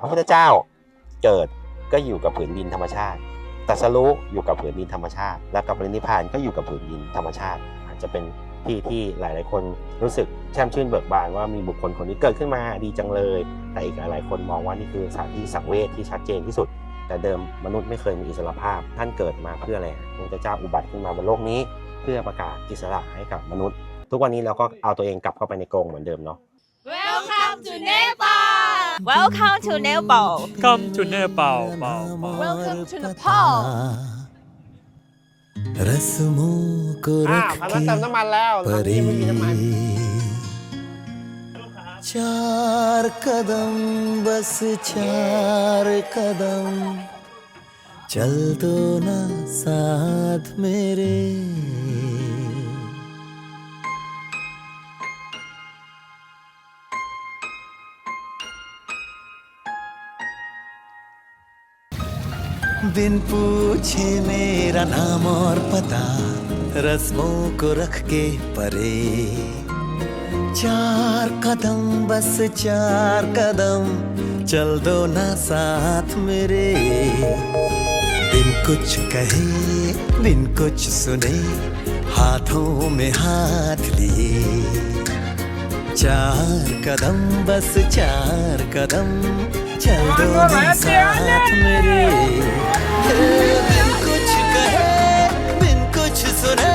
พระพุทธเจ้าเกิดก็อยู่กับผืนดินธรรมชาติตรัสรู้อยู่กับผืนดินธรรมชาติ แล้วก็ปรินิพานก็อยู่กับผืนดินธรรมชาติ อาจจะเป็นที่ที่หลาย ๆ คนรู้สึกแช่มชื่นเบิกบานว่ามีบุคคลคนนี้เกิดขึ้นมาดีจังเลย แต่อีกหลาย ๆ คนมองว่านี่คือสถานที่สังเวชที่ชัดเจนที่สุด แต่เดิมมนุษย์ไม่เคยมีอิสรภาพ ท่านเกิดมาเพื่ออะไรพระพุทธเจ้าอุบัติขึ้นมาบนโลกนี้ เพื่อประกาศอิสระให้กับมนุษย์ ทุกวันนี้เราก็เอาตัวเองกลับเข้าไปในกรงเหมือนเดิมเนาะ Welcome to Nepal Welcome to Nepal Come to Nepal เปล่าเปล่า Welcome to Nepal रस्मों को อ้าว रख คันนั้นเติม के น้ำมันแล้วตอนนี้ไม่มีน้ำมัน चार कदम बस चार कदम चल दो ना साथ मेरे बिन पूछे मेरा नाम और पता रस्मों को रख के परे। चार कदम बस चार कदम चल दो ना साथ मेरे। बिन कुछ कहे बिन कुछ सुने हाथों में हाथ लिए। चार कदम बस चार कदम चल दो ना साथ मेरे। बिन कुछ कहे बिन कुछ सुने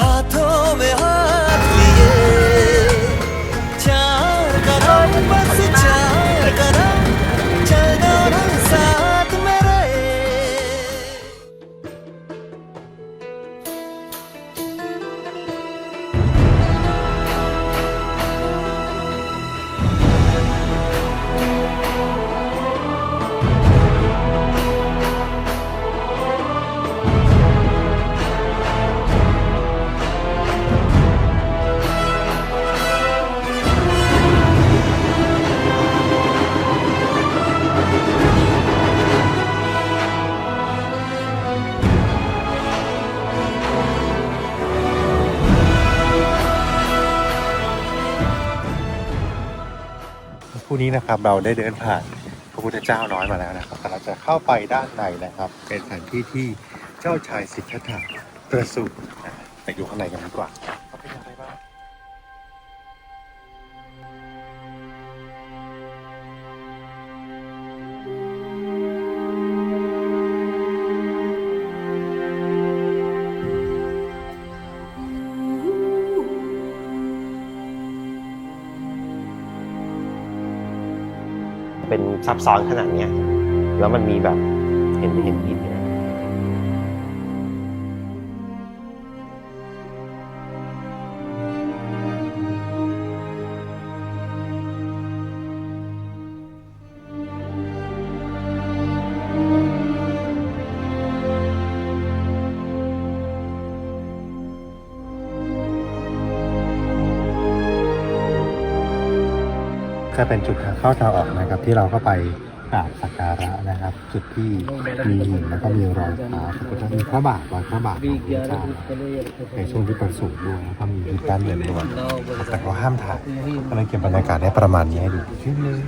हाथों में हाथ นี้นะครับเราได้เดินผ่านพระพุทธเจ้าน้อยมาแล้วนะครับแต่เราจะเข้าไปด้านในนะครับ เป็นสถานที่ที่เจ้าชายสิทธัตถะประสูติไปดูข้างในกันดีกว่า เป็นซับซ้อนขนาดเนี้ยแล้วมันมีแบบเห็นไม่เห็นผิดเนี่ย ก็เป็นจุดเข้าทางออกนะครับ ที่เราก็ไปกราบสักการะนะครับ จุดที่มีหินแล้วก็มีรอยเท้าแล้วก็มีพระบาทรอยพระบาทของพระเจ้าในช่วงที่ประสูติด้วยแล้วก็มีหินด้านเหนือด้วยแต่ก็ห้ามถ่ายก็เลยเก็บบรรยากาศได้ประมาณนี้ให้ดูชื่อเลย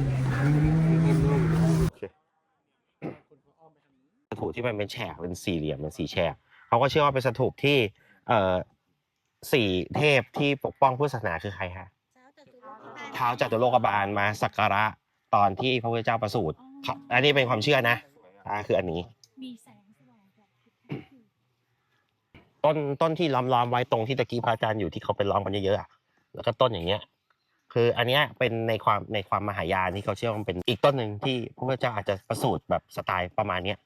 สถูปที่มันเป็นแฉกเป็นสี่เหลี่ยมเป็นสี่แฉกเขาก็เชื่อว่าเป็นสถูปที่เอ่อสี่เทพที่ปกป้องพุทธศาสนาคือใครฮะ เท้าวจตุโลกบาลมาสักการะตอนที่พระพุทธเจ้าประสูติครับอันนี้เป็นความเชื่อนะอ่าคืออันนี้ มีแสงสว่างแบบต้นต้นที่ล้อมล้อมๆไว้ตรงที่ตะกี้พระอาจารย์อยู่ที่เขาเป็นล้อมกันเยอะๆอะแล้วก็ต้นอย่างเงี้ย คืออันเนี้ยเป็นในความในความมหายานที่เขาเชื่อว่ามันเป็นอีกต้นหนึ่งที่พระพุทธเจ้าอาจจะประสูติแบบสไตล์ประมาณเนี้ย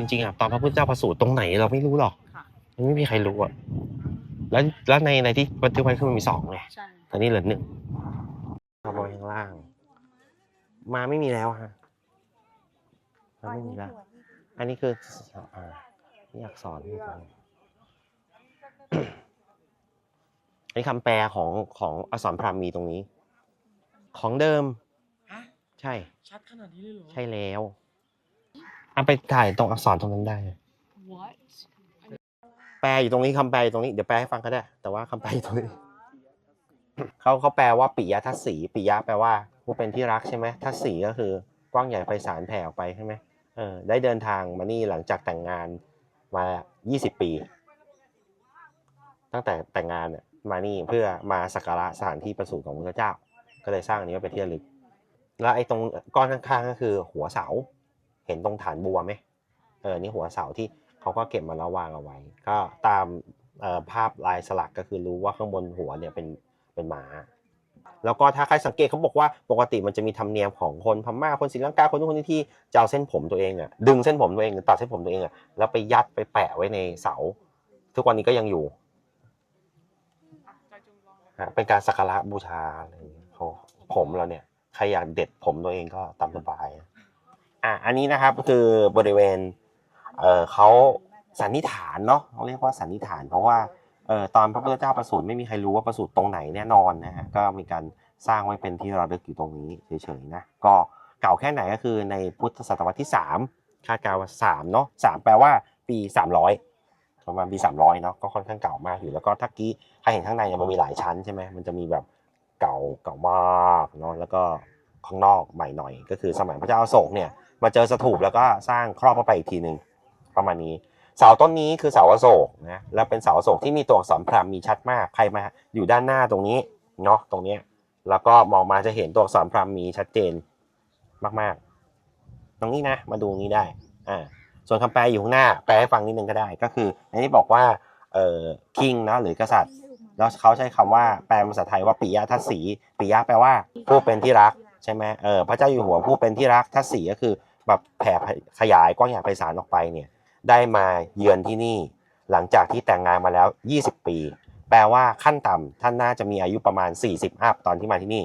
จริงๆอะตอนพระพุทธเจ้าประสูติตรงไหนเราไม่รู้หรอกมันไม่มีใครรู้อะแล้วแล้วในในที่บันทึกไว้คือมันมีสองไงใช่ตอนนี้เหลือหนึ่งขโมยข้างล่าง มาไม่มีแล้วฮะมาไม่มีแล้ว อันนี้คืออ่าที่อยากสอนให้ฟังอันนี้คำแปลของของอักษรพราหมีตรงนี้ ของเดิม ฮะใช่ ชัดขนาดนี้เลยเหรอ ใช่แล้ว เอาไปถ่ายตรงอักษรตรงนั้นได้ What แปลอยู่ตรงนี้คำแปลอยู่ตรงนี้เดี๋ยวแปลให้ฟังก็ได้ แต่ว่าคำแปลอยู่ตรงนี้ เขาเขาแปลว่าปิยทัศสีปิยะแปลว่าผู้เป็นที่รักใช่ไหมทัศสีก็คือกว้างใหญ่ไพศาลแผ่ออกไปใช่ไหมเออได้เดินทางมานี่หลังจากแต่งงานมา 20 ปี ตั้งแต่แต่งงานเนี่ยมานี่เพื่อมาสักการะสถานที่ประสูติของพระเจ้า ก็เลยสร้างอันนี้ไว้เป็นที่ระลึก แล้วไอ้ตรงก้อนข้างๆก็คือหัวเสา เห็นตรงฐานบัวไหมเออนี่หัวเสาที่เขาก็เก็บมาแล้ววางเอาไว้ ก็ตามภาพลายสลักก็คือรู้ว่าข้างบนหัวเนี่ยเป็นเป็นหมา แล้วก็ถ้าใครสังเกตเขาบอกว่าปกติมันจะมีธรรมเนียมของคนพม่าคนศรีลังกาคนนู้นคนนี้ที่จะเอาเส้นผมตัวเองอะดึงเส้นผมตัวเองหรือตัดเส้นผมตัวเองอะแล้วไปยัดไปแปะไว้ในเสา ทุกวันนี้ก็ยังอยู่เป็นการสักการะบูชาอะไรอย่างเงี้ยเขาผมเราเนี่ยใครอยากเด็ดผมตัวเองก็ตามสบาย อะอันนี้นะครับคือบริเวณเออเขาสันนิษฐานเนาะเขาเรียกว่าสันนิษฐาน เพราะว่าเออตอนพระพุทธเจ้าประสูติไม่มีใครรู้ว่าประสูติตรงไหนแน่นอนนะฮะก็มีการสร้างไว้เป็นที่ระลึกอยู่ตรงนี้เฉยๆนะก็เก่าแค่ไหนก็คือในพุทธศตวรรษที่ 3 คาดการณ์ว่า3เนาะ3แปลว่าปี 300ประมาณปี300เนาะก็ค่อนข้างเก่ามากอยู่แล้วก็ทักกี้ใครเห็นข้างในเนี่ยมันมีหลายชั้นใช่ไหมมันจะมีแบบเก่าเก่ามากเนาะแล้วก็ข้างนอกใหม่หน่อย ก็คือสมัยพระเจ้าอโศกเนี่ย มาเจอสถูปแล้วก็สร้างครอบเข้าไปอีกทีหนึ่งประมาณนี้ เสาต้นนี้คือเสาอโศกนะและเป็นเสาอโศกที่มีตัวอักษรพราหมณ์มีชัดมากใครมาอยู่ด้านหน้าตรงนี้เนาะตรงเนี้ยแล้วก็มองมาจะเห็นตัวอักษรพราหมณ์มีชัดเจนมากๆ ตรงนี้นะมาดูนี้ได้อ่าส่วนคำแปลอยู่ข้างหน้าแปลให้ฟังนิดนึงก็ได้ก็คืออันนี้บอกว่าเอ่อคิงนะหรือกษัตริย์แล้วเขาใช้คำว่าแปลภาษาไทยว่าปิยะทัศสีปิยะแปลว่าผู้เป็นที่รักใช่ไหมเออพระเจ้าอยู่หัวผู้เป็นที่รักทัศสีก็คือ แบบแผ่ขยายกว้างใหญ่ไพศาลออกไปเนี่ย ได้มาเยือนที่นี่หลังจากที่แต่งงานมาแล้ว 20 ปี แปลว่าขั้นต่ำท่านน่าจะมีอายุประมาณ 40อัพตอนที่มาที่นี่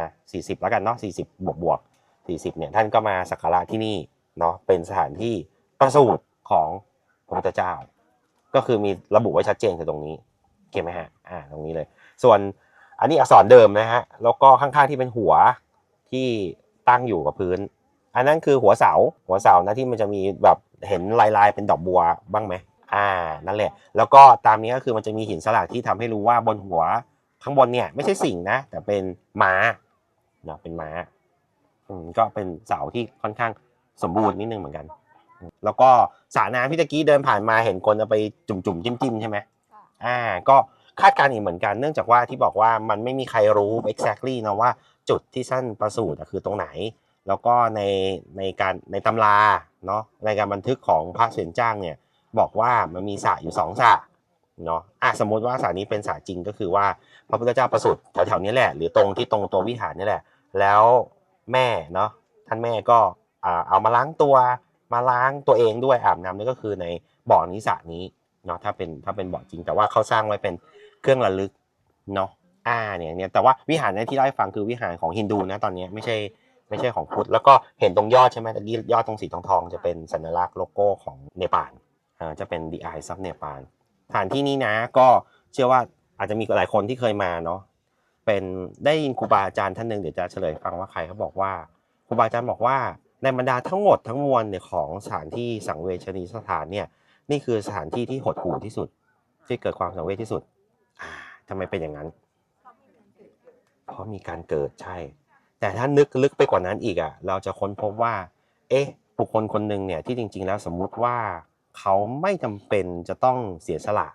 นะ40 แล้วกันเนาะ40 บวกบวก40เนี่ยท่านก็มาสักการะที่นี่เนาะเป็นสถานที่ประสูติของพระพุทธเจ้า ก็คือมีระบุไว้ชัดเจนคือตรงนี้โอเคไหมฮะอ่าตรงนี้เลย ส่วนอันนี้อักษรเดิมนะฮะแล้วก็ข้างๆที่เป็นหัวที่ตั้งอยู่กับพื้น อันนั้นคือหัวเสาหัวเสานะที่มันจะมีแบบเห็นลายๆเป็นดอกบัวบ้างไหมอ่านั่นแหละ แล้วก็ตามนี้ก็คือมันจะมีหินสลักที่ทำให้รู้ว่าบนหัวข้างบนเนี่ยไม่ใช่สิ่งนะ แต่เป็นม้าเนาะเป็นม้าอืมก็เป็นเสาที่ค่อนข้างสมบูรณ์นิดนึงเหมือนกันอืมแล้วก็สระน้ำพี่ตะกี้เดินผ่านมาเห็นคนเอาไปจุ่มๆจิ้มๆใช่ไหมอ่า ก็คาดการณ์อีกเหมือนกัน เนื่องจากว่าที่บอกว่ามันไม่มีใครรู้ exactly นะว่าจุดที่สั้นประสูติอะคือตรงไหน แล้วก็ในในการในตำราเนาะในการบันทึกของพระเสวนจ้างเนี่ยบอกว่ามันมีสระอยู่สองสระเนาะอะสมมติว่าสระนี้เป็นสระจริงก็คือว่าพระพุทธเจ้าประสูติแถวๆนี้แหละ หรือตรงที่ตรงตัววิหารนี่แหละ แล้วแม่เนาะท่านแม่ก็เอามาล้างตัวมาล้างตัวเองด้วยอาบน้ำนี่ก็คือในบ่อนี้สระนี้เนาะถ้าเป็นถ้าเป็นบ่อจริง แต่ว่าเขาสร้างไว้เป็นเครื่องระลึกเนาะอ่าเนี่ยเนี่ยแต่ว่าวิหารเนี่ยที่เล่าให้ฟังคือวิหารของฮินดูนะตอนนี้ไม่ใช่ ไม่ใช่ของพุทธแล้วก็เห็นตรงยอดใช่ไหมตะกี้ยอดตรงสีทองทองๆจะเป็นสัญลักษณ์โลโก้ของเนปาลอ่าจะเป็น The Eyes of เนปาลสถานที่นี้นะก็เชื่อว่าอาจจะมีหลายคนที่เคยมาเนาะเป็นได้ยินครูบาอาจารย์ท่านหนึ่งเดี๋ยวจะเฉลยฟังว่าใครเขาบอกว่าครูบาอาจารย์บอกว่าในบรรดาทั้งหมดทั้งมวลเนี่ยของสถานที่สังเวชนีสถานเนี่ยนี่คือสถานที่ที่หดหู่ที่สุด ที่เกิดความสังเวชที่สุดอ่าทำไมเป็นอย่างนั้น เพราะมีการเกิดใช่ แต่ถ้านึกลึกไปกว่านั้นอีกอะเราจะค้นพบว่า เอ๊ะบุคคลคนหนึ่งเนี่ยที่จริง ๆ แล้วสมมุติว่าเขาไม่จำเป็นจะต้องเสียสละ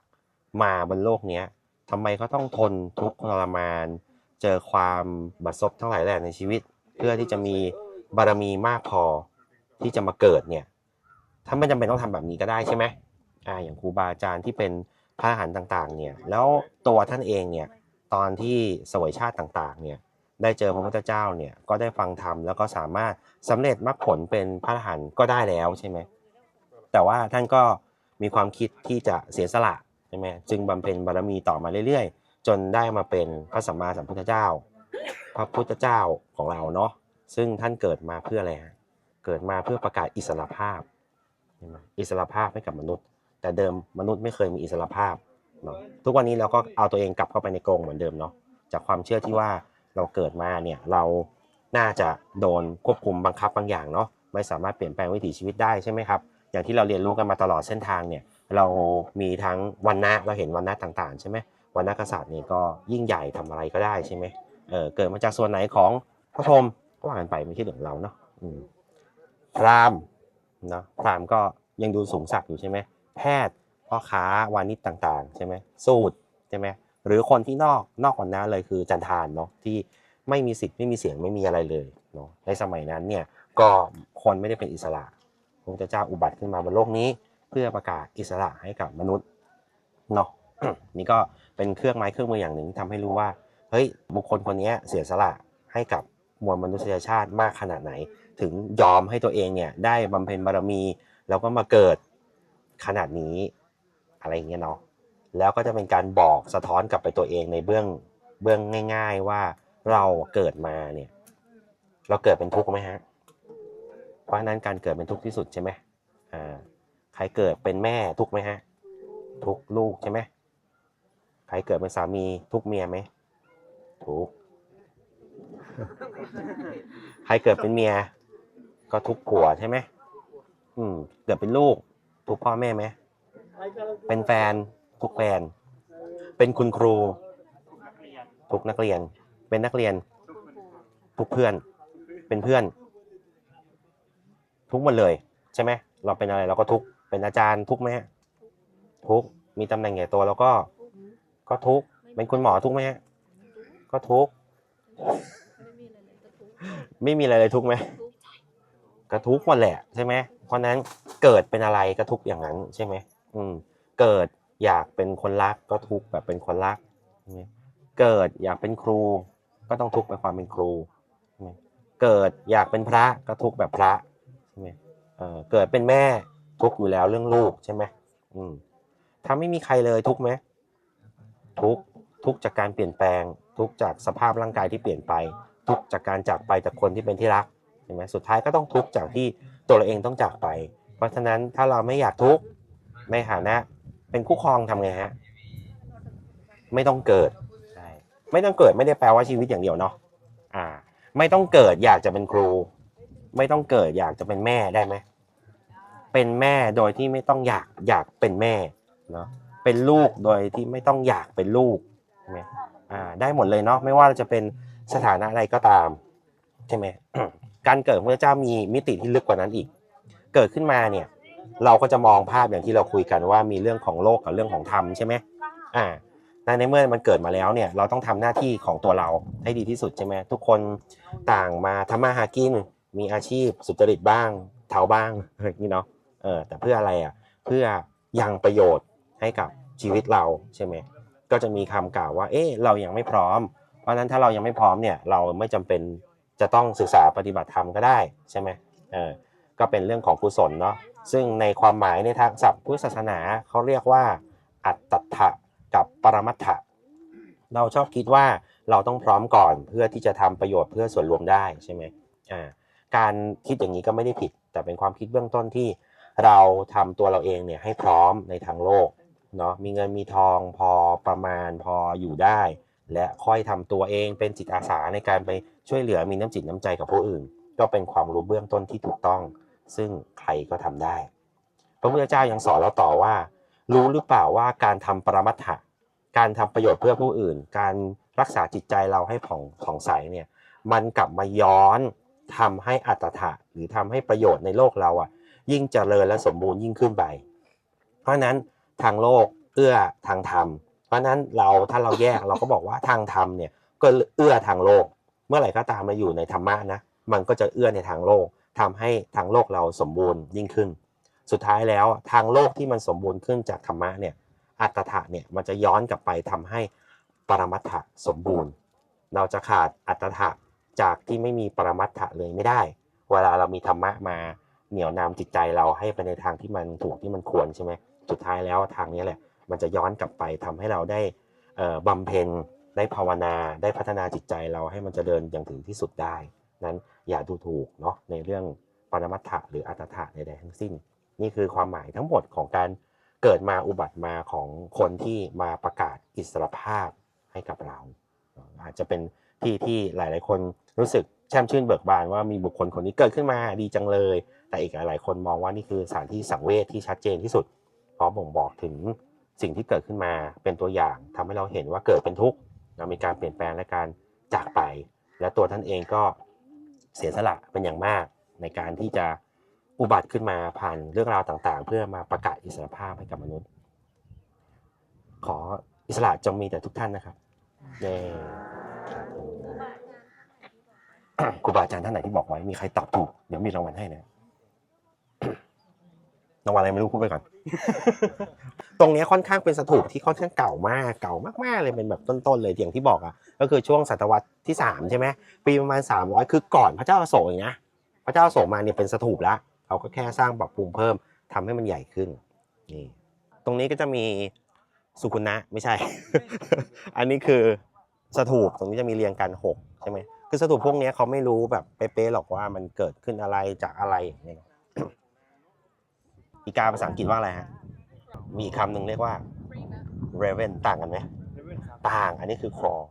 มาบนโลกเนี้ยทำไมเขาต้องทนทุกข์ทรมาน เจอความบัดซบทั้งหลายแหล่ในชีวิต เพื่อที่จะมีบารมีมากพอที่จะมาเกิดเนี่ยถ้าไม่จำเป็นต้องทำแบบนี้ก็ได้ใช่ไหมอ่าอย่างครูบาอาจารย์ที่เป็นพระอรหันต์ต่างๆเนี่ยแล้วตัวท่านเองเนี่ยตอนที่สวยชาติต่างๆเนี่ย ได้เจอพระพุทธเจ้าเนี่ยก็ได้ฟังธรรมแล้วก็สามารถสำเร็จมรรคผลเป็นพระอรหันต์ก็ได้แล้วใช่ไหมแต่ว่าท่านก็มีความคิดที่จะเสียสละใช่ไหมจึงบำเพ็ญบารมีต่อมาเรื่อยๆ จนได้มาเป็นพระสัมมาสัมพุทธเจ้า พระพุทธเจ้าของเราเนาะซึ่งท่านเกิดมาเพื่ออะไรเกิดมาเพื่อประกาศอิสรภาพใช่ไหมอิสรภาพให้กับมนุษย์ แต่เดิมมนุษย์ไม่เคยมีอิสรภาพเนาะทุกวันนี้เราก็เอาตัวเองกลับเข้าไปในกรงเหมือนเดิมเนาะจากความเชื่อที่ว่า เราเกิดมาเนี่ยเราน่าจะโดนควบคุมบังคับบางอย่างเนาะไม่สามารถเปลี่ยนแปลงวิถีชีวิตได้ใช่ไหมครับอย่างที่เราเรียนรู้กันมาตลอดเส้นทางเนี่ยเรามีทั้งวันนะเราเห็นวันนะต่างๆใช่ไหมวันนะกษัตริย์เนี่ยก็ยิ่งใหญ่ทำอะไรก็ได้ใช่ไหมเออเกิดมาจากส่วนไหนของพระพรหมก็ว่ากันไปไม่ใช่เรื่องเราเนาะพราหมเนาะพราหม์ก็ยังดูสูงสักอยู่ใช่ไหมแพทย์พ่อค้าวานิชต่างๆ ใช่ไหมสูตรใช่ไหม หรือคนที่นอกนอกวันนเลยคือจันทานเนาะที่ไม่มีสิทธิ์ไม่มีเสียงไม่มีอะไรเลยเนาะในสมัยนั้นเนี่ยก็คนไม่ได้เป็นอิสระพระพุทธเจ้าอุบัติขึ้นมาบนโลกนี้ เพื่อประกาศอิสระให้กับมนุษย์เนาะนี่ก็เป็นเครื่องไม้เครื่องมืออย่างหนึ่งที่ทำให้รู้ว่าเฮ้ยบุคคลคนนี้เสียสละให้กับมวลมนุษยชาติมากขนาดไหน ถึงยอมให้ตัวเองเนี่ยได้บำเพ็ญบารมี แล้วก็มาเกิดขนาดนี้อะไรอย่างเงี้ยเนาะ แล้วก็จะเป็นการบอกสะท้อนกลับไปตัวเองในเบื้องเบื้องง่าย ๆว่าเราเกิดมาเนี่ย เราเกิดเป็นทุกข์ไหมฮะ เพราะฉะนั้นการเกิดเป็นทุกข์ที่สุดใช่ไหมอ่าใครเกิดเป็นแม่ทุกข์ไหมฮะ ทุกลูกใช่ไหมใครเกิดเป็นสามีทุกเมียไหมทุกใครเกิดเป็นเมีย ก็ทุกข์ผัวใช่ไหมอืม เกิดเป็นลูก ทุกพ่อแม่ไหมเป็นแฟน ทุกข์แฟนเป็นคุณครู ทุกนักเรียน เป็นนักเรียน ทุกเพื่อน เป็นเพื่อน ทุกหมดเลยใช่ไหมเราเป็นอะไรเราก็ทุกเป็นอาจารย์ทุกไหมฮะทุกมีตำแหน่งใหญ่โตแล้วก็ ก็ทุกเป็นคุณหมอทุกไหมฮะก็ทุกไม่มีอะไรเลยทุกไหมก็ทุกหมดแหละใช่ไหมเพราะนั้นเกิดเป็นอะไรก็ทุกอย่างนั้นใช่ไหมอืมเกิด อยากเป็นคนรักก็ทุกข์แบบเป็นคนรักเกิดอยากเป็นครู ก็ต้องทุกข์ไปความเป็นครูเกิดอยากเป็นพระก็ทุกข์แบบพระใช่ไหมเออเกิดเป็นแม่ทุกข์อยู่แล้วเรื่องลูกใช่ไหมอืมถ้าไม่มีใครเลยทุกข์ไหมทุกข์ทุกข์จากการเปลี่ยนแปลง ทุกข์จากสภาพร่างกายที่เปลี่ยนไป ทุกข์จากการจากไปจากคนที่เป็นที่รักใช่ไหมสุดท้ายก็ต้องทุกข์จากที่ตัวเราเองต้องจากไป เพราะฉะนั้นถ้าเราไม่อยากทุกข์ในฐานะ เป็นคู่ครองทำไงฮะ ไม่ต้องเกิด ใช่ไม่ต้องเกิดไม่ได้แปลว่าชีวิตอย่างเดียวเนาะอ่า ไม่ต้องเกิดอยากจะเป็นครู ไม่ต้องเกิดอยากจะเป็นแม่ได้ไหมเป็นแม่โดยที่ไม่ต้องอยากอยากเป็นแม่เนาะเป็นลูกโดยที่ไม่ต้องอยากเป็นลูกใช่ไหมอ่าได้หมดเลยเนาะไม่ว่าจะเป็นสถานะอะไรก็ตามใช่ไหม การเกิดของพระเจ้ามีมิติที่ลึกกว่านั้นอีก เกิดขึ้นมาเนี่ย เราก็จะมองภาพอย่างที่เราคุยกันว่ามีเรื่องของโลกกับเรื่องของธรรมใช่ไหมอ่าในเมื่อมันเกิดมาแล้วเนี่ย เราต้องทำหน้าที่ของตัวเราให้ดีที่สุดใช่ไหมทุกคนต่างมาทำมาหากิน มีอาชีพสุจริตบ้าง เทาบ้างอะไรนี้เนาะเออแต่เพื่ออะไรอะเพื่อยังประโยชน์ให้กับชีวิตเราใช่ไหมก็จะมีคำกล่าวว่า เอ๊ะเรายังไม่พร้อม เพราะฉะนั้นถ้าเรายังไม่พร้อมเนี่ยเราไม่จำเป็นจะต้องศึกษาปฏิบัติธรรมก็ได้ใช่ไหมเออก็เป็นเรื่องของกุศลเนาะ ซึ่งในความหมายในทางศัพท์พุทธศาสนาเขาเรียกว่า อัตตถะกับปรมัตถะเราชอบคิดว่าเราต้องพร้อมก่อนเพื่อที่จะทำประโยชน์เพื่อส่วนรวมได้ใช่ไหมอ่าการคิดอย่างนี้ก็ไม่ได้ผิด แต่เป็นความคิดเบื้องต้นที่เราทำตัวเราเองเนี่ยให้พร้อมในทางโลกเนาะมีเงินมีทองพอประมาณพออยู่ได้ และค่อยทำตัวเองเป็นจิตอาสาในการไปช่วยเหลือมีน้ำจิตน้ำใจกับผู้อื่น ก็เป็นความรู้เบื้องต้นที่ถูกต้อง ซึ่งใครก็ทำได้ พระพุทธเจ้ายังสอนเราต่อว่า รู้หรือเปล่าว่าการทำปรมัตถะการทำประโยชน์เพื่อผู้อื่น การรักษาจิตใจเราให้ผ่องผ่องใสเนี่ยมันกลับมาย้อนทำให้อัตถะหรือทำให้ประโยชน์ในโลกเราอะ ยิ่งเจริญและสมบูรณ์ยิ่งขึ้นไป เพราะนั้นทางโลกเอื้อทางธรรม เพราะฉะนั้นเราถ้าเราแยกเราก็บอกว่าทางธรรมเนี่ยก็เอื้อทางโลก เมื่อไหร่ก็ตามมาอยู่ในธรรมะนะมันก็จะเอื้อในทางโลก ทำให้ทางโลกเราสมบูรณ์ยิ่งขึ้น สุดท้ายแล้วทางโลกที่มันสมบูรณ์ขึ้นจากธรรมะเนี่ยอัตถะเนี่ยมันจะย้อนกลับไปทำให้ปรมัตถะสมบูรณ์ เราจะขาดอัตถะจากที่ไม่มีปรมัตถะเลยไม่ได้ เวลาเรามีธรรมะมาเหนี่ยวนำจิตใจเราให้ไปในทางที่มันถูกที่มันควรใช่ไหมสุดท้ายแล้วทางนี้แหละ มันจะย้อนกลับไปทำให้เราได้เอ่อบำเพ็ญได้ภาวนาได้พัฒนาจิตใจเราให้มันจะเจริญอย่างถึงที่สุดได้นั้น อย่าดูถูกเนาะในเรื่องปรมัตถะหรืออัตถะใดๆทั้งสิ้น นี่คือความหมายทั้งหมดของการเกิดมาอุบัติมาของคนที่มาประกาศอิสรภาพให้กับเรา อาจจะเป็นที่ที่หลาย ๆ คนรู้สึกแช่มชื่นเบิกบานว่ามีบุคคลคนนี้เกิดขึ้นมาดีจังเลย แต่อีกหลาย ๆ คนมองว่านี่คือสถานที่สังเวชที่ชัดเจนที่สุดเพราะบ่งบอกถึงสิ่งที่เกิดขึ้นมาเป็นตัวอย่างทำให้เราเห็นว่าเกิดเป็นทุกข์มีการเปลี่ยนแปลงและการจากไป และตัวท่านเองก็ เสียสละเป็นอย่างมาก ในการที่จะอุบัติขึ้นมาผ่านเรื่องราวต่างๆ เพื่อมาประกาศอิสรภาพให้กับมนุษย์ ขออิสระจงมีแต่ทุกท่านนะครับเย้ครูบาอาจารย์ท่านไหนที่บอกไว้มีใครตอบถูกเดี๋ยวมีรางวัลให้นะ รางวัลอะไรไม่รู้พูดไปก่อน ตรงนี้ค่อนข้างเป็นสถูปที่ค่อนข้างเก่ามากเก่ามากๆเลยเป็นแบบต้นๆเลยอย่างที่บอกอะก็คือช่วงศตวรรษที่สามใช่ไหมปีประมาณสามร้อยคือก่อนพระเจ้าอโศกอีกนะพระเจ้าอโศกมาเนี่ยเป็นสถูปแล้วเขาก็แค่สร้างปรับปรุงเพิ่มทำให้มันใหญ่ขึ้นนี่ตรงนี้ก็จะมีสุกุนะไม่ใช่ อันนี้คือสถูปตรงนี้จะมีเรียงกันหกใช่ไหมคือสถูปพวกนี้เขาไม่รู้แบบเป๊ะๆหรอกว่ามันเกิดขึ้นอะไรจากอะไรอย่างเงี้ย อีกาภาษาอังกฤษว่าอะไรฮะ มีอีกคำหนึ่งเรียกว่า raven ต่างกันไหมต่าง อันนี้คือ craw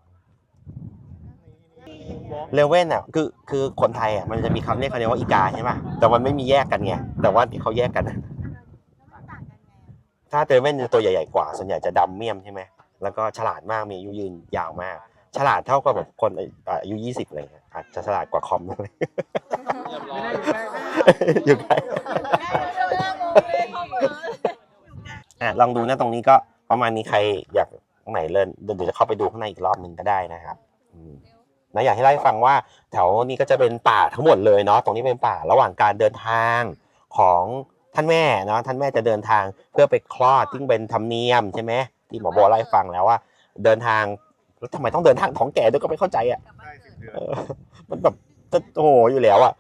raven อะคือคือคนไทยอะมันจะมีคำเรียกเขาเรียกว่าอีกาใช่ไหมแต่มันไม่มีแยกกันไง แต่ว่าที่เขาแยกกันอะถ้า raven จะตัวใหญ่ๆกว่า ส่วนใหญ่จะดำเมี่ยมใช่ไหม แล้วก็ฉลาดมาก มีอายุยืนยาวมาก ฉลาดเท่ากับแบบคนอายุยี่สิบเลยอาจจะฉลาดกว่าคอมเลยอยู่ใกล้ อะลองดูนะตรงนี้ก็ประมาณนี้ใครอยากตรงไหนเล่นเดี๋ยวจะเข้าไปดูข้างในอีกรอบหนึ่งก็ได้นะครับอืมนะอยากให้เล่าให้ฟังว่าแถวนี้ก็จะเป็นป่าทั้งหมดเลยเนาะตรงนี้เป็นป่าระหว่างการเดินทางของท่านแม่เนาะท่านแม่จะเดินทางเพื่อไปคลอดซึ่งเป็นธรรมเนียมใช่ไหมที่หมอโบเล่าให้ฟังแล้วว่า เดินทางแล้วทำไมต้องเดินทางท้องแก่ด้วยก็ไม่เข้าใจอะเออมันแบบจะโอ้โหอยู่แล้วอะ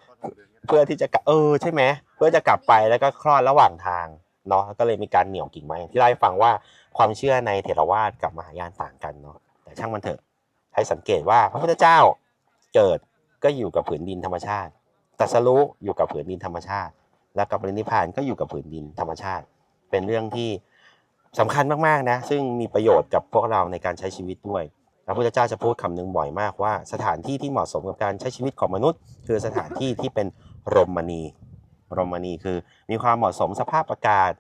เพื่อที่จะกลับเออใช่ไหมเพื่อจะกลับไปแล้วก็คลอดระหว่างทาง เนาะก็เลยมีการเหนี่ยวกิ่งไม้อย่างที่เล่าให้ฟังว่าความเชื่อในเถรวาทกับมหายานต่างกันเนาะแต่ช่างมันเถอะให้สังเกตว่าพระพุทธเจ้าเกิดก็อยู่กับผืนดินธรรมชาติตัสรู้อยู่กับผืนดินธรรมชาติ แล้วกับปรินิพานก็อยู่กับผืนดินธรรมชาติ เป็นเรื่องที่สำคัญมากๆนะซึ่งมีประโยชน์กับพวกเราในการใช้ชีวิตด้วยพระพุทธเจ้าจะพูดคำหนึ่งบ่อยมากว่า สถานที่ที่เหมาะสมกับการใช้ชีวิตของมนุษย์ คือสถานที่ที่เป็นรมณี โรมานีคือ มีความเหมาะสมสภาพอากาศ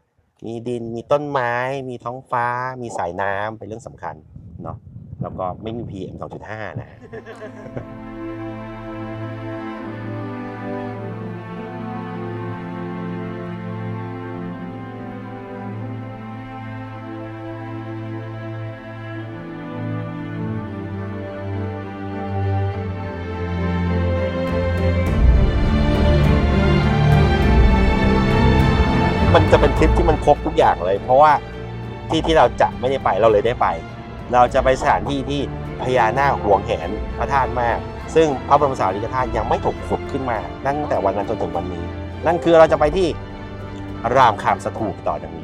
มีดินมีต้นไม้ มีท้องฟ้า มีสายน้ำเป็นเรื่องสำคัญเนาะแล้วก็ไม่มี PM 2.5 นะ ทริปที่มันครบทุกอย่างเลย เพราะว่าที่ที่เราจะไม่ได้ไปเราเลยได้ไป เราจะไปสถานที่ที่พญานาคหวงแหนพระธาตุมาก ซึ่งพระบรมสารีริกธาตุยังไม่ถูกขุดขึ้นมาตั้งแต่วันนั้นจนถึงวันนี้ นั่นคือเราจะไปที่รามคามสถูปต่อจากนี้